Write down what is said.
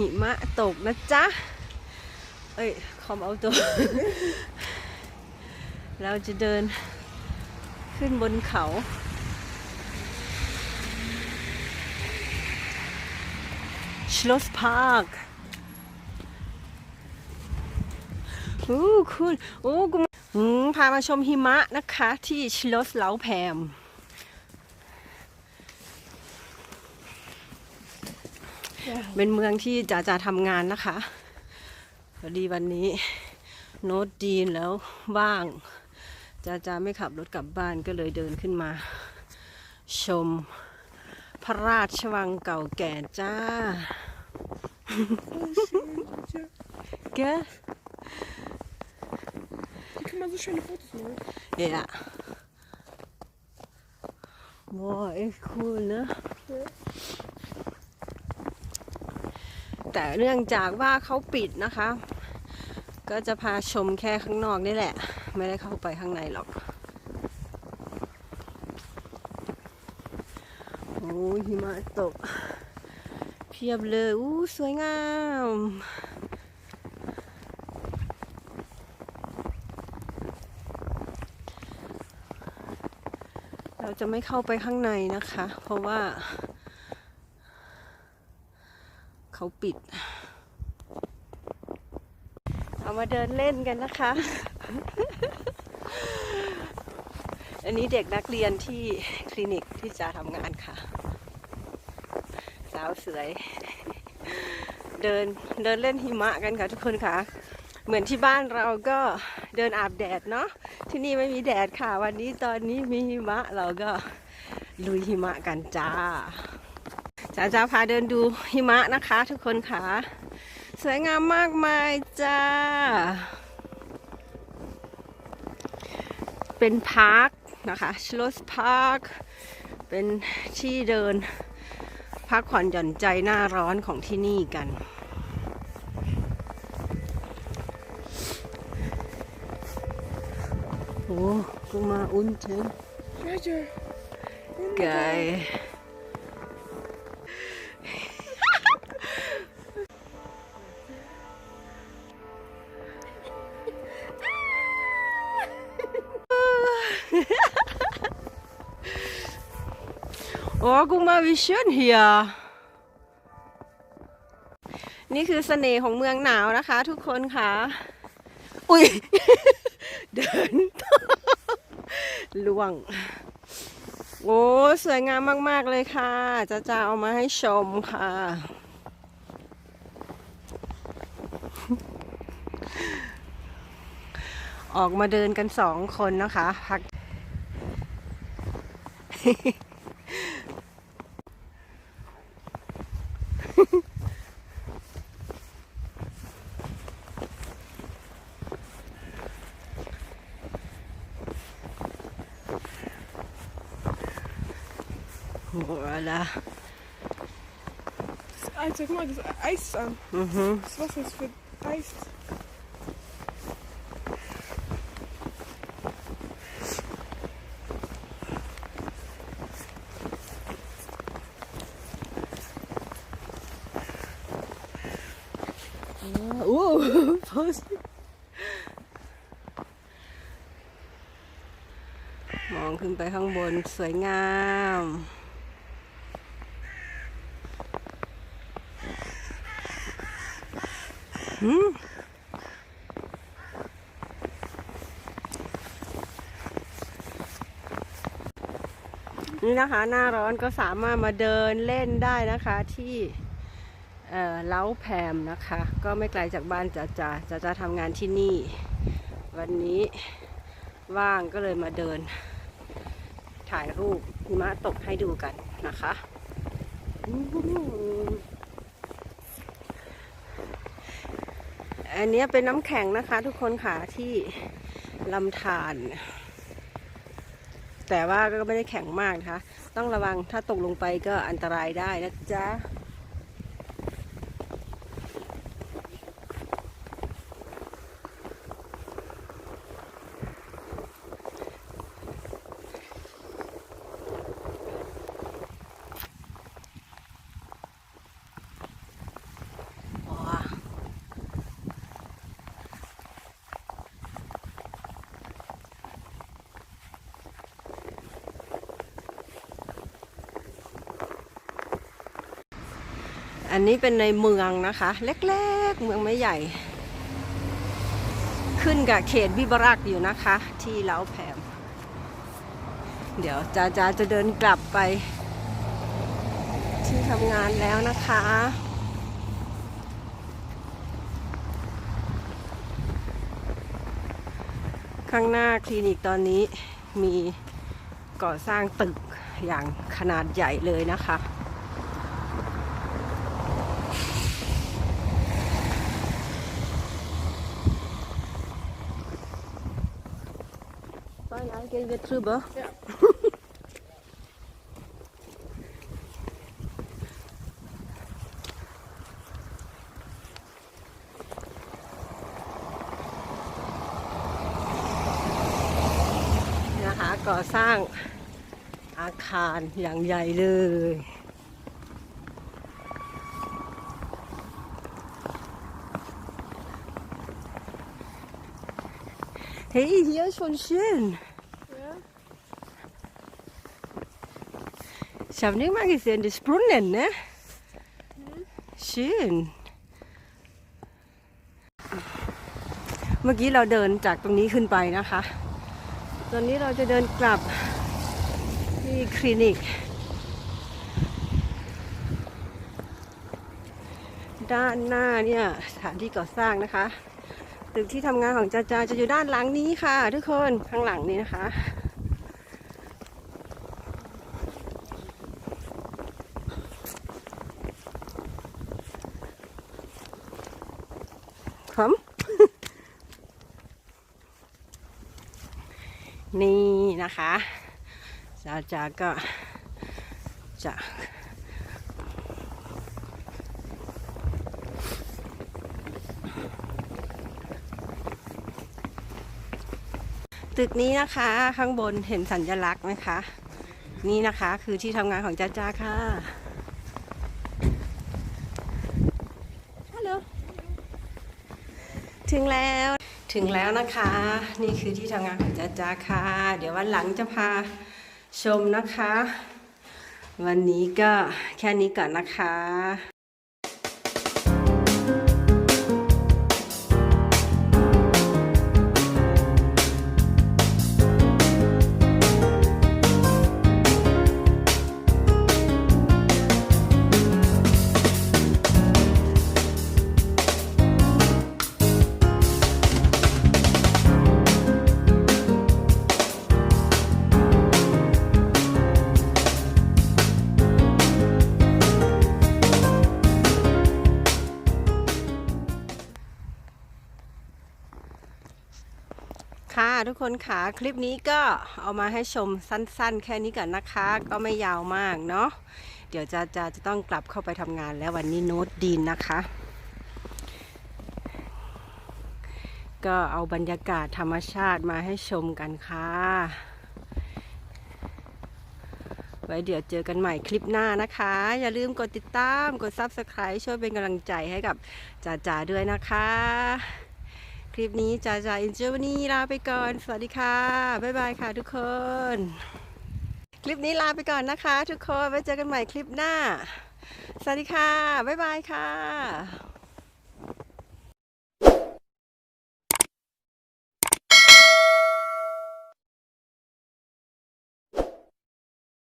หิมะตกนะจ๊ะ เอ้ย คอมเอาตัว เราจะเดินขึ้นบนเขา ชลสพาร์คโอ้คุณ โอ้กูอืมพามาชมหิมะนะคะ ที่ชลสเลาแพม เป็นเมืองที่จ๋าจ๋าทำงานนะคะพอดีวันนี้ โน้ตดีนแล้วว่างจ๋าจ๋าไม่ขับรถกลับบ้านก็เลยเดินขึ้นมา ชมพระราชวังเก่าแก่จ้า Tja, แก hier kann man so schöne Fotos machen. เอะว้าวเอ็กคูลนะ แต่เนื่องจากว่าเขาปิดนะคะ ก็จะพาชมแค่ข้างนอกนี่แหละ ไม่ได้เข้าไปข้างในหรอกโอ้ยหิมะตก เพียบเลยอู้สวยงามเราจะไม่เข้าไปข้างในนะคะ เพราะว่า เขาปิด เอามาเดินเล่นกันนะคะ อันนี้เด็กนักเรียนที่คลินิกที่จะทำงานค่ะ สาวสวย เดินเดินเล่นหิมะกันค่ะทุกคนค่ะ เหมือนที่บ้านเราก็เดินอาบแดดเนาะ ที่นี่ไม่มีแดดค่ะ วันนี้ตอนนี้มีหิมะเราก็ลุยหิมะกันจ้า จ้าจ้าพาเดินดูหิมะนะคะทุกคนค่ะ สวยงามมากมายจ้า เป็นพาร์คนะคะชลสพาร์ค เป็นที่เดินพักผ่อนหย่อนใจหน้าร้อนของที่นี่กัน โอ้กูมาอุ่นเทน Leute, โอ้กูมาวิชันเฮียนี่คือเสน่ห์ของเมืองหนาวนะคะ ทุกคนค่ะ อุ้ย เดินล่วง โอ้สวยงามมาก ๆ เลยค่ะ จะจะเอามาให้ชมค่ะ ออกมาเดินกันสองคนนะคะ พัก Voilà. das Eis, guck mal, das Eis an. Mhm. Das Wasser ist für Eis. Oh, was? มองขึ้นไปข้างบนสวยงาม หืมนี่นะคะ หน้าร้อนก็สามารถมาเดินเล่นได้นะคะที่ เล้าแพมนะคะ ก็ไม่ไกลจากบ้านจ๋าจ๋าจ๋าจ๋าทำงานที่นี่ วันนี้ว่างก็เลยมาเดิน ถ่ายรูปหิมะตกให้ดูกันนะคะอันนี้เป็นน้ำแข็งนะคะทุกคนค่ะที่ลำธารแต่ว่าก็ไม่ได้แข็งมากนะคะ ต้องระวังถ้าตกลงไปก็อันตรายได้นะจ๊ะ อันนี้เป็นในเมืองนะคะ เล็กๆ เมืองไม่ใหญ่ ขึ้นกับเขตวิบรักอยู่นะคะ ที่เล้าแผมเดี๋ยวจาจาจะเดินกลับไป ที่ทำงานแล้วนะคะข้างหน้าคลินิกตอนนี้มีก่อสร้างตึกอย่างขนาดใหญ่เลยนะคะ Bijna, ik weer terug. Ja.. นะคะก่อสร้างอาคารอย่างใหญ่เลย Hey, hier ist schon schön. Ja. Ich habe nicht mal gesehen, das Brunnen, ne? Schön. เมื่อกี้เราเดินจากตรงนี้ขึ้นไปนะคะ ตอนนี้เราจะเดินกลับที่คลินิก ด้านหน้าเนี่ยสถานที่ก่อสร้างนะคะ ตึกที่ทำงานของจาจาจะอยู่ด้านหลังนี้ค่ะ ทุกคนข้างหลังนี้นะคะผมนี่นะคะจาจาก็จะ ตึกนี้นะคะข้างบนเห็นสัญลักษณ์ไหมคะ นี่นะคะคือที่ทำงานของจ้าจ้าค่ะฮัลโหลถึงแล้วถึงแล้วนะคะ นี่คือที่ทำงานของจ้าจ้าค่ะ เดี๋ยววันหลังจะพาชมนะคะ วันนี้ก็แค่นี้ก่อนนะคะ ค่ะทุกคนค่ะคลิปนี้ก็เอามาให้ชมสั้นๆ แค่นี้ก่อนนะคะ ก็ไม่ยาวมากเนาะเดี๋ยวจะจะจะต้องกลับเข้าไปทำงานแล้ววันนี้โน้ตดีนนะคะ ก็เอาบรรยากาศธรรมชาติมาให้ชมกันค่ะ ไว้เดี๋ยวเจอกันใหม่คลิปหน้านะคะ อย่าลืมกดติดตามกด Subscribe ช่วยเป็นกำลังใจให้กับจ่าจ๋าด้วยนะคะ คลิปนี้จ่าจ่าอินเจอร์นี่ลาไปก่อน สวัสดีค่ะ บ๊ายบายค่ะทุกคน คลิปนี้ลาไปก่อนนะคะ ทุกคน ไว้เจอกันใหม่คลิปหน้า สวัสดีค่ะ บ๊ายบายค่ะ